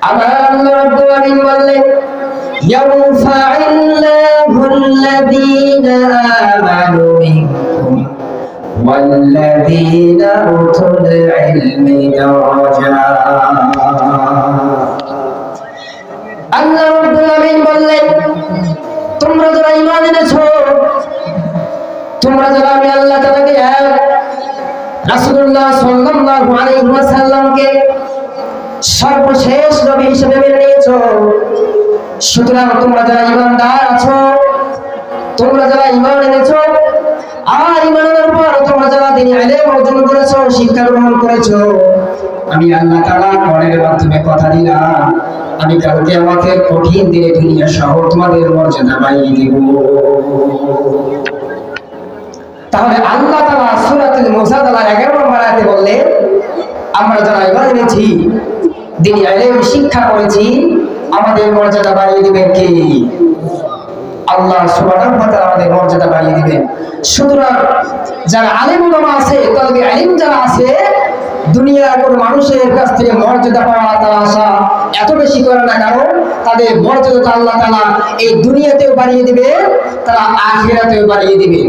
আমার আল্লাহ রাব্বুল আলামিন বললেন ইয়ারফা'িল্লাহু আল্লাযীনা আমানু মিনকুম তোমরা যারা ইমান এনেছো তোমরা যারা আমি আল্লাহ তাআলাকে এক, রাসূলুল্লাহ সাল্লাল্লাহু আলাইহি ওয়াসাল্লামকে সর্বশেষ নবী হিসেবে মেনে নিয়েছো। সুতরাং তোমরা যারা ঈমানদার আছো, তোমরা যারা ঈমান এনেছো আর ঈমানের পর তোমরা যারা দিন ইলম অর্জন করেছ, শিক্ষা গ্রহণ করেছ, আমি আল্লাহ তাআলা কোরআনের মাধ্যমে কথা দিলাম। আমি কালকে আমাকে কঠিন দিনে দুনিয়া সহ তোমাদের মর্যাদা বাড়িয়ে দেব। তাহলে আল্লাহ তাআলা সূরাতুল মুজাদালা 11 নম্বর আয়াতে বললেন, আমরা যারা ঈমান এনেছি দিন ইলম শিক্ষা করেছি, আমাদের মর্যাদা বাড়িয়ে দিবেন কি? আল্লাহ সুবহানাহু ওয়া তাআলা আমাদের মর্যাদা বাড়িয়ে দিবেন। সুতরাং যারা আলেম ওলামা আছে তবে আলিম যারা আছে, দুনিয়ার কোন মানুষের কাছ থেকে মর্যাদা পাওয়া তারা আশা এত বেশি করে না, কারণ তাদের মর্যাদা আল্লাহ তাআলা এই দুনিয়াতেও বাড়িয়ে দিবে, তারা আখিরাতেও বাড়িয়ে দিবে।